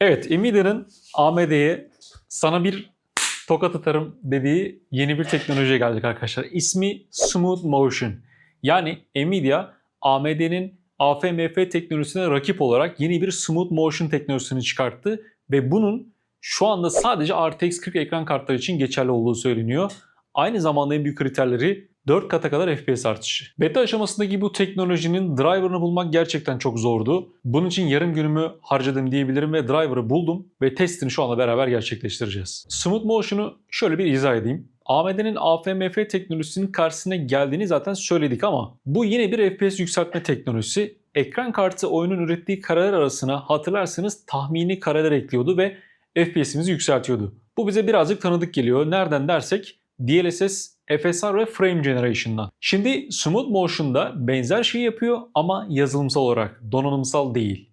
Evet, Nvidia'nın AMD'ye sana bir tokat atarım dediği yeni bir teknolojiye geldik arkadaşlar. İsmi Smooth Motion. Yani Nvidia AMD'nin AFMF teknolojisine rakip olarak yeni bir Smooth Motion teknolojisini çıkarttı ve bunun şu anda sadece RTX 40 ekran kartları için geçerli olduğu söyleniyor. Aynı zamanda en büyük kriterleri 4 kata kadar FPS artışı. Beta aşamasındaki bu teknolojinin driver'ını bulmak gerçekten çok zordu. Bunun için yarım günümü harcadım diyebilirim ve driver'ı buldum ve testini şu anda beraber gerçekleştireceğiz. Smooth Motion'u şöyle bir izah edeyim. AMD'nin AFMF teknolojisinin karşısına geldiğini zaten söyledik ama bu yine bir FPS yükseltme teknolojisi. Ekran kartı oyunun ürettiği kareler arasına hatırlarsanız tahmini kareler ekliyordu ve FPS'imizi yükseltiyordu. Bu bize birazcık tanıdık geliyor. Nereden dersek DLSS, FSR ve Frame Generation'dan. Şimdi Smooth Motion'da benzer şeyi yapıyor ama yazılımsal olarak, donanımsal değil.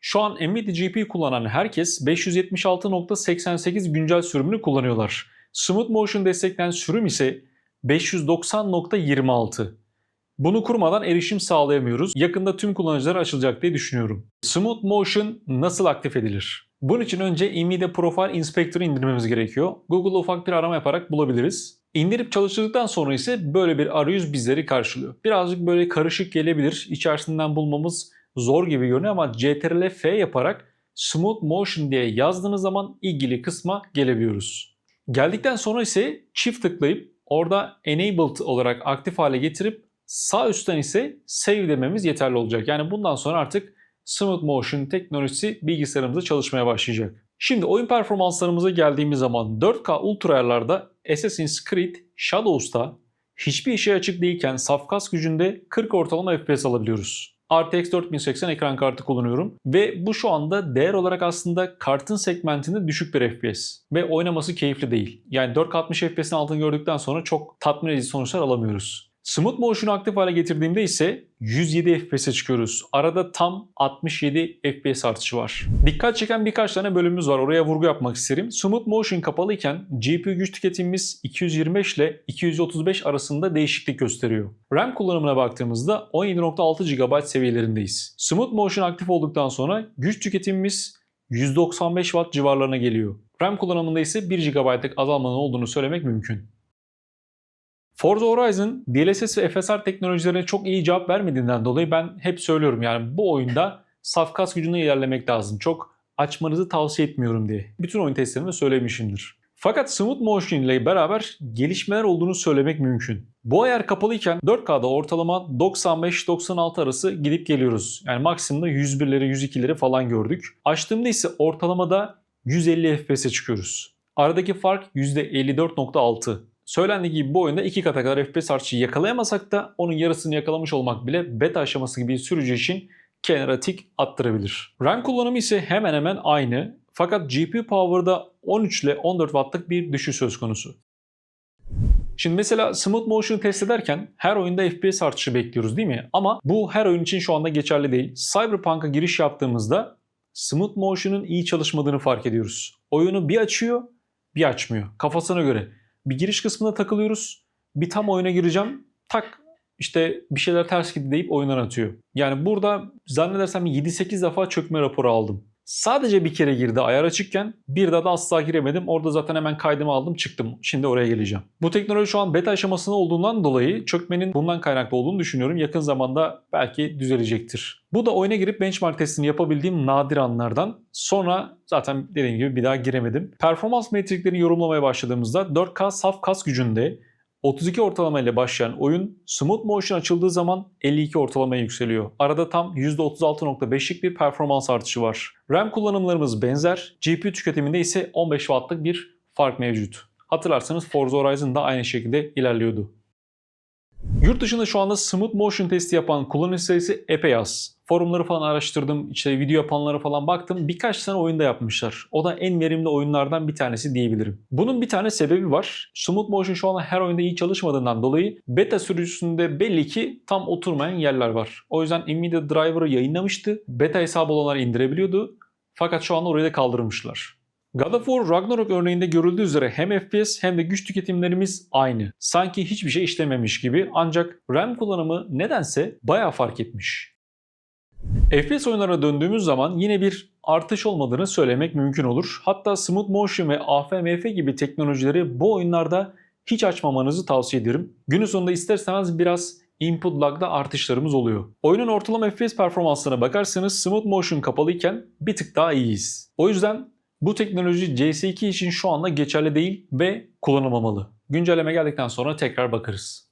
Şu an Nvidia GPU kullanan herkes 576.88 güncel sürümünü kullanıyorlar. Smooth Motion destekleyen sürüm ise 590.26. Bunu kurmadan erişim sağlayamıyoruz. Yakında tüm kullanıcılara açılacak diye düşünüyorum. Smooth Motion nasıl aktif edilir? Bunun için önce Nvidia Profile Inspector'ı indirmemiz gerekiyor. Google'da ufak bir arama yaparak bulabiliriz. İndirip çalıştırdıktan sonra ise böyle bir arayüz bizleri karşılıyor. Birazcık böyle karışık gelebilir. İçerisinden bulmamız zor gibi görünüyor ama CTRL F yaparak Smooth Motion diye yazdığınız zaman ilgili kısma gelebiliyoruz. Geldikten sonra ise çift tıklayıp orada Enabled olarak aktif hale getirip sağ üstten ise Save dememiz yeterli olacak. Yani bundan sonra artık Smooth Motion teknolojisi bilgisayarımızda çalışmaya başlayacak. Şimdi oyun performanslarımıza geldiğimiz zaman 4K ultra ayarlarda Assassin's Creed Shadows'ta hiçbir işe açık değilken saf kas gücünde 40 ortalama FPS alabiliyoruz. RTX 4080 ekran kartı kullanıyorum ve bu şu anda değer olarak aslında kartın segmentinde düşük bir FPS ve oynaması keyifli değil. Yani 460 FPS'in altını gördükten sonra çok tatmin edici sonuçlar alamıyoruz. Smooth Motion'u aktif hale getirdiğimde ise 107 FPS'e çıkıyoruz. Arada tam 67 FPS artışı var. Dikkat çeken birkaç tane bölümümüz var. Oraya vurgu yapmak isterim. Smooth Motion kapalıyken GPU güç tüketimimiz 225 ile 235 arasında değişiklik gösteriyor. RAM kullanımına baktığımızda 17.6 GB seviyelerindeyiz. Smooth Motion aktif olduktan sonra güç tüketimimiz 195 Watt civarlarına geliyor. RAM kullanımında ise 1 GB'lık azalmanın olduğunu söylemek mümkün. Forza Horizon DLSS ve FSR teknolojilerine çok iyi cevap vermediğinden dolayı ben hep söylüyorum yani bu oyunda saf kas gücüne ilerlemek lazım. Çok açmanızı tavsiye etmiyorum diye. Bütün oyun testlerimde söylemişimdir. Fakat Smooth Motion ile beraber gelişmeler olduğunu söylemek mümkün. Bu ayar kapalıyken 4K'da ortalama 95-96 arası gidip geliyoruz. Yani maksimumda 101'leri 102'leri falan gördük. Açtığımda ise ortalamada 150 FPS'e çıkıyoruz. Aradaki fark %54.6. Söylendiği gibi bu oyunda 2 kata kadar FPS artışı yakalayamasak da onun yarısını yakalamış olmak bile beta aşaması gibi sürücü için kenara tik attırabilir. RAM kullanımı ise hemen hemen aynı fakat GPU power'da 13 ile 14 wattlık bir düşüş söz konusu. Şimdi mesela Smooth Motion'u test ederken her oyunda FPS artışı bekliyoruz değil mi? Ama bu her oyun için şu anda geçerli değil. Cyberpunk'a giriş yaptığımızda Smooth Motion'un iyi çalışmadığını fark ediyoruz. Oyunu bir açıyor, bir açmıyor. Kafasına göre bir giriş kısmına takılıyoruz. Bir tam oyuna gireceğim. Tak işte bir şeyler ters gitti deyip oyundan atıyor. Yani burada zannedersem 7-8 defa çökme raporu aldım. Sadece bir kere girdi ayar açıkken bir daha da asla giremedim. Orada zaten hemen kaydımı aldım çıktım. Şimdi oraya geleceğim. Bu teknoloji şu an beta aşamasında olduğundan dolayı çökmenin bundan kaynaklı olduğunu düşünüyorum. Yakın zamanda belki düzelecektir. Bu da oyuna girip benchmark testini yapabildiğim nadir anlardan. Sonra zaten dediğim gibi bir daha giremedim. Performans metriklerini yorumlamaya başladığımızda 4K saf kas gücünde 32 ortalama ile başlayan oyun Smooth Motion açıldığı zaman 52 ortalamaya yükseliyor. Arada tam %36.5'lik bir performans artışı var. RAM kullanımlarımız benzer, GPU tüketiminde ise 15 Watt'lık bir fark mevcut. Hatırlarsanız Forza Horizon da aynı şekilde ilerliyordu. Yurt dışında şu anda Smooth Motion testi yapan kullanıcı sayısı epey az. Forumları falan araştırdım, işte video yapanlara falan baktım. Birkaç tane oyunda yapmışlar. O da en verimli oyunlardan bir tanesi diyebilirim. Bunun bir tane sebebi var. Smooth Motion şu anda her oyunda iyi çalışmadığından dolayı beta sürücüsünde belli ki tam oturmayan yerler var. O yüzden Nvidia Driver'ı yayınlamıştı. Beta hesabı olanlar indirebiliyordu. Fakat şu anda orayı da kaldırmışlar. God of War Ragnarok örneğinde görüldüğü üzere hem FPS hem de güç tüketimlerimiz aynı. Sanki hiçbir şey işlememiş gibi ancak RAM kullanımı nedense bayağı fark etmiş. FPS oyunlarına döndüğümüz zaman yine bir artış olmadığını söylemek mümkün olur. Hatta Smooth Motion ve AFMF gibi teknolojileri bu oyunlarda hiç açmamanızı tavsiye ederim. Günün sonunda isterseniz biraz input lag'da artışlarımız oluyor. Oyunun ortalama FPS performanslarına bakarsanız Smooth Motion kapalıyken bir tık daha iyiyiz. O yüzden bu teknoloji CS2 için şu anda geçerli değil ve kullanılmamalı. Güncelleme geldikten sonra tekrar bakarız.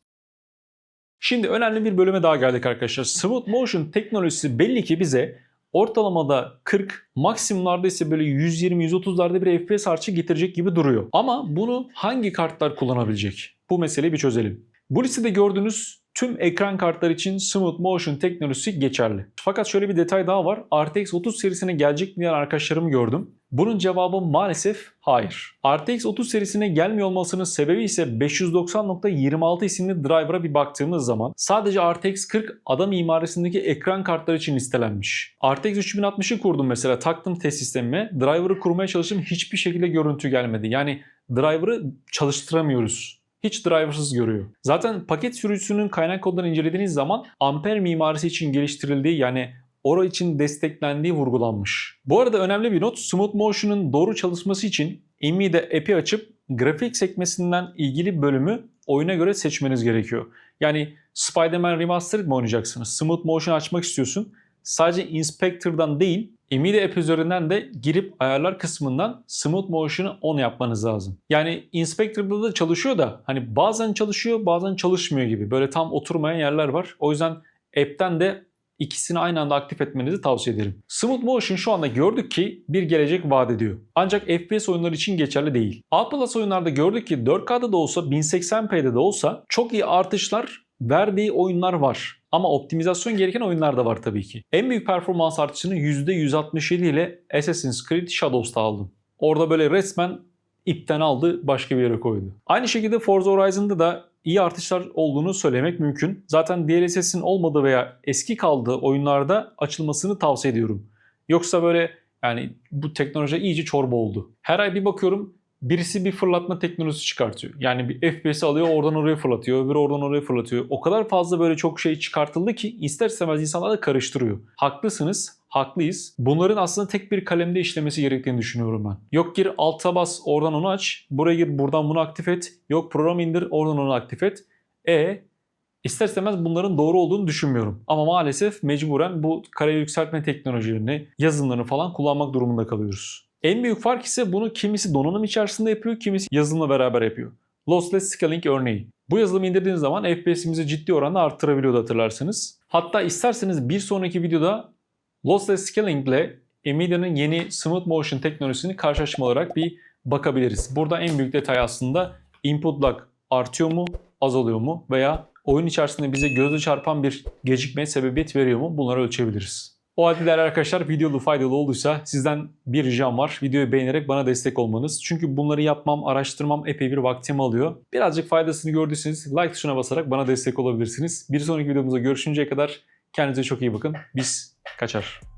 Şimdi önemli bir bölüme daha geldik arkadaşlar. Smooth Motion teknolojisi belli ki bize ortalamada 40, maksimumlarda ise böyle 120-130'larda bir FPS artışı getirecek gibi duruyor. Ama bunu hangi kartlar kullanabilecek? Bu meseleyi bir çözelim. Bu listede gördüğünüz tüm ekran kartları için Smooth Motion teknolojisi geçerli. Fakat şöyle bir detay daha var. RTX 30 serisine gelecek diyen arkadaşlarımı gördüm. Bunun cevabı maalesef hayır. RTX 30 serisine gelmiyor olmasının sebebi ise 590.26 isimli driver'a bir baktığımız zaman sadece RTX 40 adam mimarisindeki ekran kartları için listelenmiş. RTX 3060'ı kurdum mesela taktım test sistemime. Driver'ı kurmaya çalıştım hiçbir şekilde görüntü gelmedi. Yani driver'ı çalıştıramıyoruz hiç driversız görüyor. Zaten paket sürücüsünün kaynak kodlarını incelediğiniz zaman Ampere mimarisi için geliştirildiği yani Oro için desteklendiği vurgulanmış. Bu arada önemli bir not, Smooth Motion'un doğru çalışması için Nvidia app'i açıp grafik sekmesinden ilgili bölümü oyuna göre seçmeniz gerekiyor. Yani Spider-Man Remastered mi oynayacaksınız? Smooth Motion açmak istiyorsun. Sadece Inspector'dan değil, Nvidia app üzerinden de girip ayarlar kısmından Smooth Motion'ı on yapmanız lazım. Yani Inspector'da da çalışıyor da hani bazen çalışıyor bazen çalışmıyor gibi. Böyle tam oturmayan yerler var. O yüzden app'ten de ikisini aynı anda aktif etmenizi tavsiye ederim. Smooth Motion şu anda gördük ki bir gelecek vaat ediyor. Ancak FPS oyunları için geçerli değil. A Plus oyunlarda gördük ki 4K'da da olsa 1080p'de de olsa çok iyi artışlar verdiği oyunlar var. Ama optimizasyon gereken oyunlar da var tabii ki. En büyük performans artışını %167 ile Assassin's Creed Shadows'ta aldım. Orada böyle resmen ipten aldı başka bir yere koydu. Aynı şekilde Forza Horizon'da da iyi artışlar olduğunu söylemek mümkün. Zaten DLSS'in olmadığı veya eski kaldığı oyunlarda açılmasını tavsiye ediyorum. Yoksa böyle yani bu teknoloji iyice çorba oldu. Her ay bir bakıyorum birisi bir fırlatma teknolojisi çıkartıyor. Yani bir FPS alıyor oradan oraya fırlatıyor, öbürü oradan oraya fırlatıyor. O kadar fazla böyle çok şey çıkartıldı ki ister istemez insanlar da karıştırıyor. Haklısınız, haklıyız. Bunların aslında tek bir kalemde işlemesi gerektiğini düşünüyorum ben. Yok gir alta bas oradan onu aç, buraya gir buradan bunu aktif et. Yok program indir oradan onu aktif et. E İster istemez bunların doğru olduğunu düşünmüyorum. Ama maalesef mecburen bu kare yükseltme teknolojilerini, yazılımlarını falan kullanmak durumunda kalıyoruz. En büyük fark ise bunu kimisi donanım içerisinde yapıyor, kimisi yazılımla beraber yapıyor. Lossless Scaling örneği. Bu yazılımı indirdiğiniz zaman FPS'imizi ciddi oranda arttırabiliyordu hatırlarsınız. Hatta isterseniz bir sonraki videoda Lossless Scaling ile Nvidia'nın yeni Smooth Motion teknolojisini karşılaşma olarak bir bakabiliriz. Burada en büyük detay aslında input lag artıyor mu, azalıyor mu veya oyun içerisinde bize gözle çarpan bir gecikmeye sebebiyet veriyor mu bunları ölçebiliriz. O halde değerli arkadaşlar videolu faydalı olduysa sizden bir ricam var. Videoyu beğenerek bana destek olmanız. Çünkü bunları yapmam, araştırmam epey bir vaktimi alıyor. Birazcık faydasını gördüyseniz like tuşuna basarak bana destek olabilirsiniz. Bir sonraki videomuzda görüşünceye kadar kendinize çok iyi bakın. Biz kaçar.